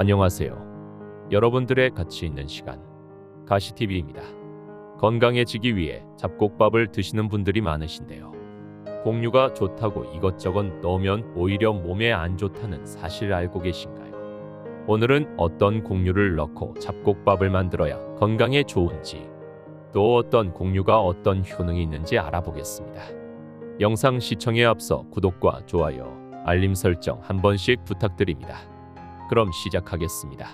안녕하세요. 여러분들의 가치 있는 시간 가시TV입니다. 건강해지기 위해 잡곡밥을 드시는 분들이 많으신데요. 공유가 좋다고 이것저것 넣으면 오히려 몸에 안 좋다는 사실 알고 계신가요? 오늘은 어떤 공유를 넣고 잡곡밥을 만들어야 건강에 좋은지 또 어떤 공유가 어떤 효능이 있는지 알아보겠습니다. 영상 시청에 앞서 구독과 좋아요, 알림 설정 한 번씩 부탁드립니다. 그럼 시작하겠습니다.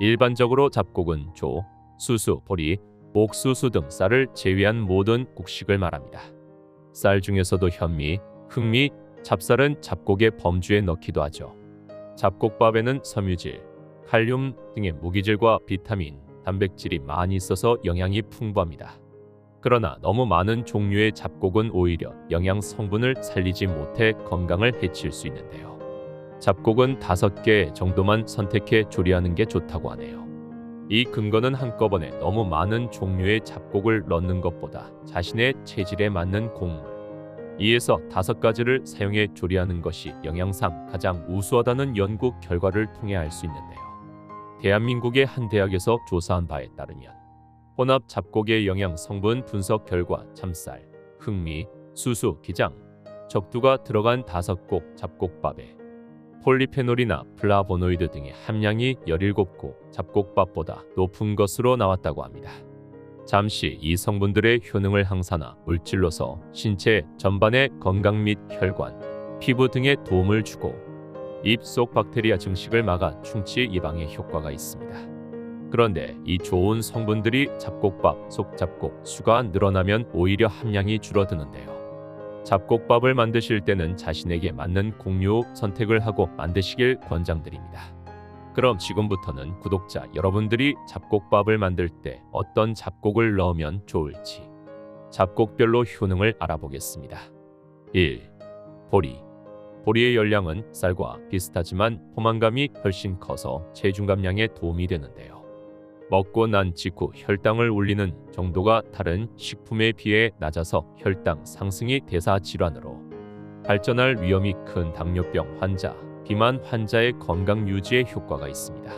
일반적으로 잡곡은 조, 수수, 보리, 옥수수 등 쌀을 제외한 모든 곡식을 말합니다. 쌀 중에서도 현미, 흑미, 찹쌀은 잡곡의 범주에 넣기도 하죠. 잡곡밥에는 섬유질, 칼륨 등의 무기질과 비타민, 단백질이 많이 있어서 영양이 풍부합니다. 그러나 너무 많은 종류의 잡곡은 오히려 영양 성분을 살리지 못해 건강을 해칠 수 있는데요. 잡곡은 다섯 개 정도만 선택해 조리하는 게 좋다고 하네요. 이 근거는 한꺼번에 너무 많은 종류의 잡곡을 넣는 것보다 자신의 체질에 맞는 곡물, 이에서 다섯 가지를 사용해 조리하는 것이 영양상 가장 우수하다는 연구 결과를 통해 알 수 있는데요. 대한민국의 한 대학에서 조사한 바에 따르면 혼합 잡곡의 영양 성분 분석 결과 참쌀, 흑미, 수수, 기장, 적두가 들어간 다섯 곡 잡곡밥에 폴리페놀이나 플라보노이드 등의 함량이 17곡 잡곡밥보다 높은 것으로 나왔다고 합니다. 잠시 이 성분들의 효능을 항산화 물질로서 신체 전반의 건강 및 혈관, 피부 등에 도움을 주고 입속 박테리아 증식을 막아 충치 예방에 효과가 있습니다. 그런데 이 좋은 성분들이 잡곡밥 속 잡곡 수가 늘어나면 오히려 함량이 줄어드는데요. 잡곡밥을 만드실 때는 자신에게 맞는 공유 선택을 하고 만드시길 권장드립니다. 그럼 지금부터는 구독자 여러분들이 잡곡밥을 만들 때 어떤 잡곡을 넣으면 좋을지 잡곡별로 효능을 알아보겠습니다. 1. 보리 보리의 열량은 쌀과 비슷하지만 포만감이 훨씬 커서 체중 감량에 도움이 되는데요. 먹고 난 직후 혈당을 올리는 정도가 다른 식품에 비해 낮아서 혈당 상승이 대사 질환으로 발전할 위험이 큰 당뇨병 환자, 비만 환자의 건강 유지에 효과가 있습니다.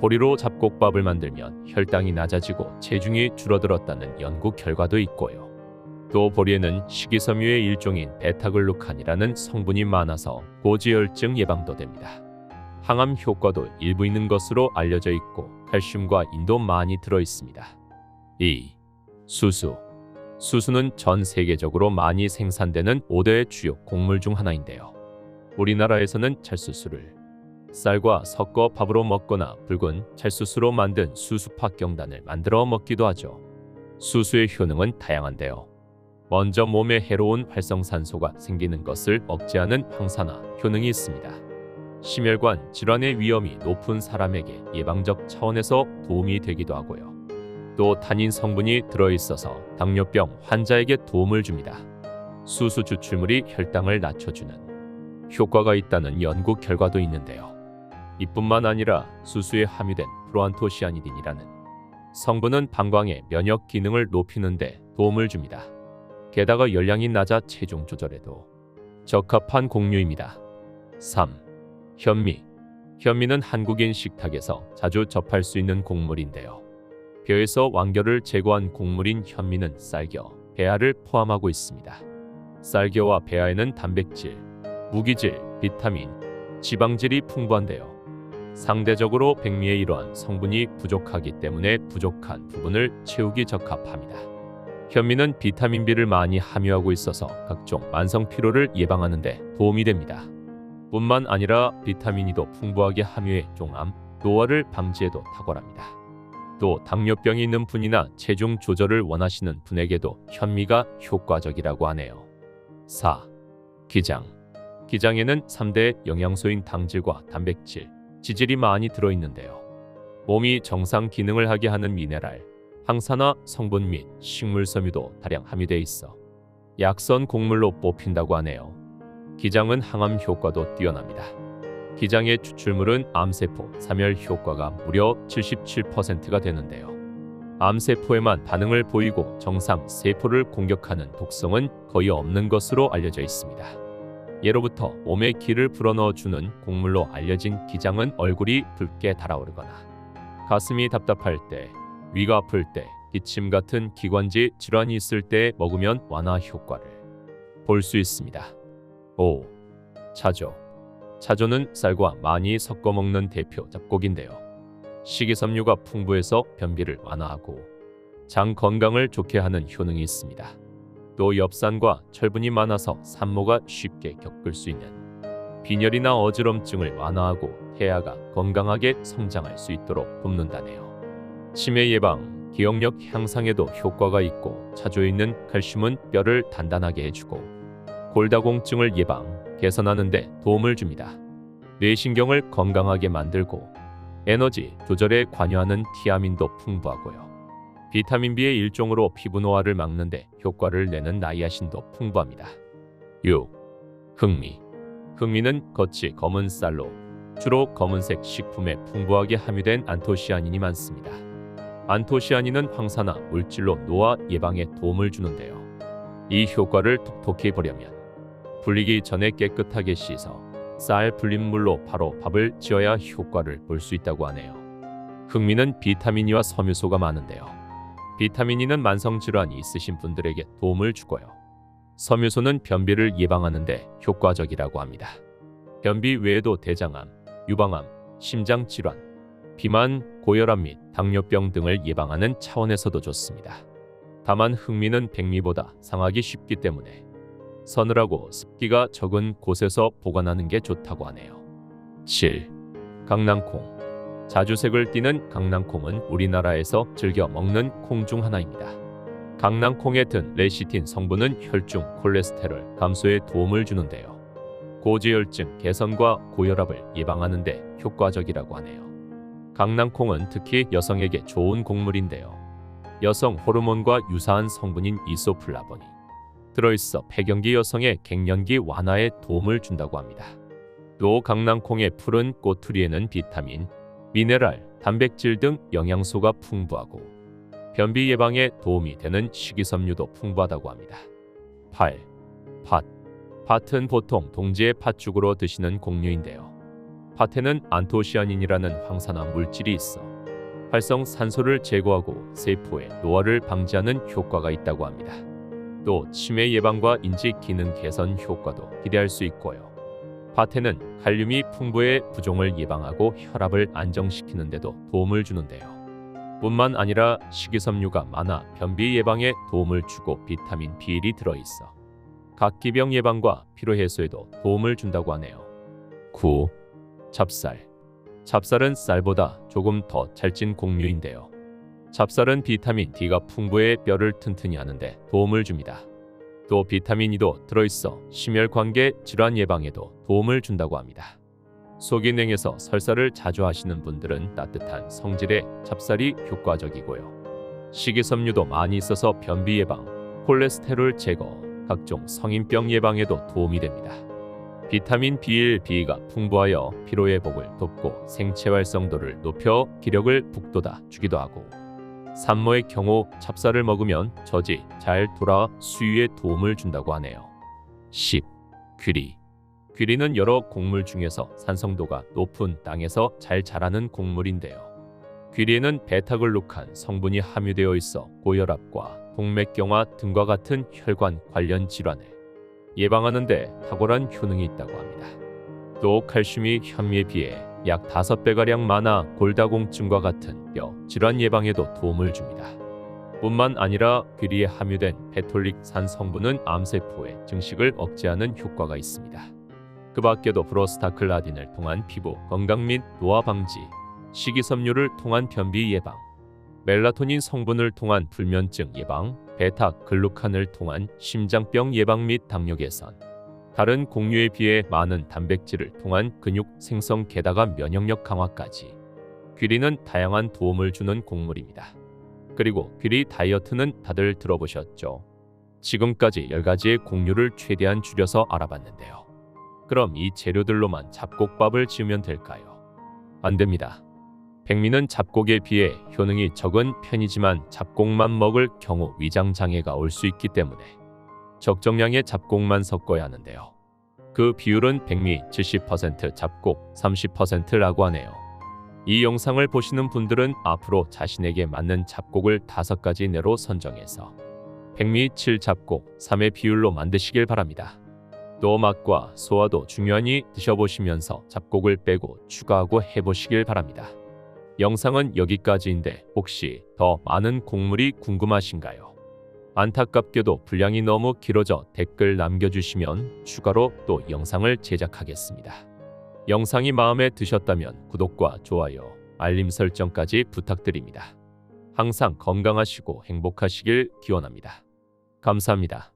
보리로 잡곡밥을 만들면 혈당이 낮아지고 체중이 줄어들었다는 연구 결과도 있고요. 또 보리에는 식이섬유의 일종인 베타글루칸이라는 성분이 많아서 고지혈증 예방도 됩니다. 항암 효과도 일부 있는 것으로 알려져 있고 칼슘과 인도 많이 들어 있습니다. 2. 수수 수수는 전 세계적으로 많이 생산되는 5대 주요 곡물 중 하나인데요. 우리나라에서는 찰수수를 쌀과 섞어 밥으로 먹거나 붉은 찰수수로 만든 수수팥 경단을 만들어 먹기도 하죠. 수수의 효능은 다양한데요. 먼저 몸에 해로운 활성산소가 생기는 것을 억제하는 항산화 효능이 있습니다. 심혈관 질환의 위험이 높은 사람에게 예방적 차원에서 도움이 되기도 하고요. 또 탄닌 성분이 들어있어서 당뇨병 환자에게 도움을 줍니다. 수수 추출물이 혈당을 낮춰주는 효과가 있다는 연구 결과도 있는데요. 이뿐만 아니라 수수에 함유된 프로안토시아니딘이라는 성분은 방광의 면역 기능을 높이는 데 도움을 줍니다. 게다가 열량이 낮아 체중 조절에도 적합한 곡류입니다. 3. 현미. 현미는 한국인 식탁에서 자주 접할 수 있는 곡물인데요. 벼에서 완결을 제거한 곡물인 현미는 쌀겨, 배아를 포함하고 있습니다. 쌀겨와 배아에는 단백질, 무기질, 비타민, 지방질이 풍부한데요. 상대적으로 백미의 이러한 성분이 부족하기 때문에 부족한 부분을 채우기 적합합니다. 현미는 비타민 B를 많이 함유하고 있어서 각종 만성 피로를 예방하는 데 도움이 됩니다. 뿐만 아니라 비타민이도 풍부하게 함유해 종암, 노화를 방지에도 탁월합니다. 또 당뇨병이 있는 분이나 체중 조절을 원하시는 분에게도 현미가 효과적이라고 하네요. 4. 기장 기장에는 3대 영양소인 당질과 단백질, 지질이 많이 들어있는데요. 몸이 정상 기능을 하게 하는 미네랄, 항산화 성분 및 식물섬유도 다량 함유돼 있어 약선 곡물로 뽑힌다고 하네요. 기장은 항암 효과도 뛰어납니다. 기장의 추출물은 암세포 사멸 효과가 무려 77%가 되는데요. 암세포에만 반응을 보이고 정상 세포를 공격하는 독성은 거의 없는 것으로 알려져 있습니다. 예로부터 몸에 기를 불어넣어주는 곡물로 알려진 기장은 얼굴이 붉게 달아오르거나 가슴이 답답할 때, 위가 아플 때, 기침 같은 기관지 질환이 있을 때 먹으면 완화 효과를 볼 수 있습니다. 5. 차조 차조는 쌀과 많이 섞어 먹는 대표 잡곡인데요. 식이섬유가 풍부해서 변비를 완화하고 장 건강을 좋게 하는 효능이 있습니다. 또 엽산과 철분이 많아서 산모가 쉽게 겪을 수 있는 빈혈이나 어지럼증을 완화하고 태아가 건강하게 성장할 수 있도록 돕는다네요. 치매 예방, 기억력 향상에도 효과가 있고 차조에 있는 칼슘은 뼈를 단단하게 해주고 골다공증을 예방, 개선하는 데 도움을 줍니다. 뇌신경을 건강하게 만들고 에너지 조절에 관여하는 티아민도 풍부하고요. 비타민 B의 일종으로 피부 노화를 막는데 효과를 내는 나이아신도 풍부합니다. 6. 흑미 흑미는 겉이 검은 쌀로 주로 검은색 식품에 풍부하게 함유된 안토시아닌이 많습니다. 안토시아닌은 황사나 물질로 노화 예방에 도움을 주는데요. 이 효과를 톡톡히 보려면 불리기 전에 깨끗하게 씻어 쌀 불린 물로 바로 밥을 지어야 효과를 볼 수 있다고 하네요. 흑미는 비타민이와 섬유소가 많은데요. 비타민이는 만성 질환이 있으신 분들에게 도움을 주고요. 섬유소는 변비를 예방하는데 효과적이라고 합니다. 변비 외에도 대장암, 유방암, 심장 질환, 비만, 고혈압 및 당뇨병 등을 예방하는 차원에서도 좋습니다. 다만 흑미는 백미보다 상하기 쉽기 때문에 서늘하고 습기가 적은 곳에서 보관하는 게 좋다고 하네요. 7. 강낭콩 자주색을 띠는 강낭콩은 우리나라에서 즐겨 먹는 콩 중 하나입니다. 강낭콩에 든 레시틴 성분은 혈중 콜레스테롤 감소에 도움을 주는데요. 고지혈증 개선과 고혈압을 예방하는 데 효과적이라고 하네요. 강낭콩은 특히 여성에게 좋은 곡물인데요. 여성 호르몬과 유사한 성분인 이소플라본이 들어있어 폐경기 여성의 갱년기 완화에 도움을 준다고 합니다. 또 강낭콩의 푸른 꼬투리에는 비타민, 미네랄, 단백질 등 영양소가 풍부하고 변비 예방에 도움이 되는 식이섬유도 풍부하다고 합니다. 8. 팥 팥은 보통 동지의 팥죽으로 드시는 곡류인데요. 팥에는 안토시아닌이라는 황산화 물질이 있어 활성산소를 제거하고 세포의 노화를 방지하는 효과가 있다고 합니다. 또 치매 예방과 인지 기능 개선 효과도 기대할 수 있고요. 팥에는 칼륨이 풍부해 부종을 예방하고 혈압을 안정시키는 데도 도움을 주는데요. 뿐만 아니라 식이섬유가 많아 변비 예방에 도움을 주고 비타민 B1이 들어있어 각기병 예방과 피로 해소에도 도움을 준다고 하네요. 9. 찹쌀 찹쌀은 쌀보다 조금 더 찰진 곡류인데요. 찹쌀은 비타민 D가 풍부해 뼈를 튼튼히 하는데 도움을 줍니다. 또 비타민 E도 들어있어 심혈관계 질환 예방에도 도움을 준다고 합니다. 속이 냉해서 설사를 자주 하시는 분들은 따뜻한 성질의 찹쌀이 효과적이고요. 식이섬유도 많이 있어서 변비 예방, 콜레스테롤 제거, 각종 성인병 예방에도 도움이 됩니다. 비타민 B1, B가 풍부하여 피로 회복을 돕고 생체 활성도를 높여 기력을 북돋아 주기도 하고 산모의 경우 찹쌀을 먹으면 젖이 잘 돌아 수유에 도움을 준다고 하네요. 10. 귀리 귀리는 여러 곡물 중에서 산성도가 높은 땅에서 잘 자라는 곡물인데요. 귀리에는 베타글루칸 성분이 함유되어 있어 고혈압과 동맥경화 등과 같은 혈관 관련 질환을 예방하는 데 탁월한 효능이 있다고 합니다. 또 칼슘이 현미에 비해 약 5배가량 많아 골다공증과 같은 뼈 질환 예방에도 도움을 줍니다. 뿐만 아니라 귀리에 함유된 베톨릭산 성분은 암세포의 증식을 억제하는 효과가 있습니다. 그 밖에도 프로스타클라딘을 통한 피부 건강 및 노화 방지, 식이섬유를 통한 변비 예방, 멜라토닌 성분을 통한 불면증 예방, 베타 글루칸을 통한 심장병 예방 및 당뇨 개선, 다른 곡류에 비해 많은 단백질을 통한 근육 생성 게다가 면역력 강화까지 귀리는 다양한 도움을 주는 곡물입니다. 그리고 귀리 다이어트는 다들 들어보셨죠? 지금까지 10가지의 곡류를 최대한 줄여서 알아봤는데요. 그럼 이 재료들로만 잡곡밥을 지으면 될까요? 안 됩니다. 백미는 잡곡에 비해 효능이 적은 편이지만 잡곡만 먹을 경우 위장 장애가 올 수 있기 때문에 적정량의 잡곡만 섞어야 하는데요. 그 비율은 백미 70% 잡곡 30%라고 하네요. 이 영상을 보시는 분들은 앞으로 자신에게 맞는 잡곡을 다섯 가지 내로 선정해서 백미 7 잡곡 3의 비율로 만드시길 바랍니다. 또 맛과 소화도 중요하니 드셔보시면서 잡곡을 빼고 추가하고 해보시길 바랍니다. 영상은 여기까지인데 혹시 더 많은 곡물이 궁금하신가요? 안타깝게도 분량이 너무 길어져 댓글 남겨주시면 추가로 또 영상을 제작하겠습니다. 영상이 마음에 드셨다면 구독과 좋아요, 알림 설정까지 부탁드립니다. 항상 건강하시고 행복하시길 기원합니다. 감사합니다.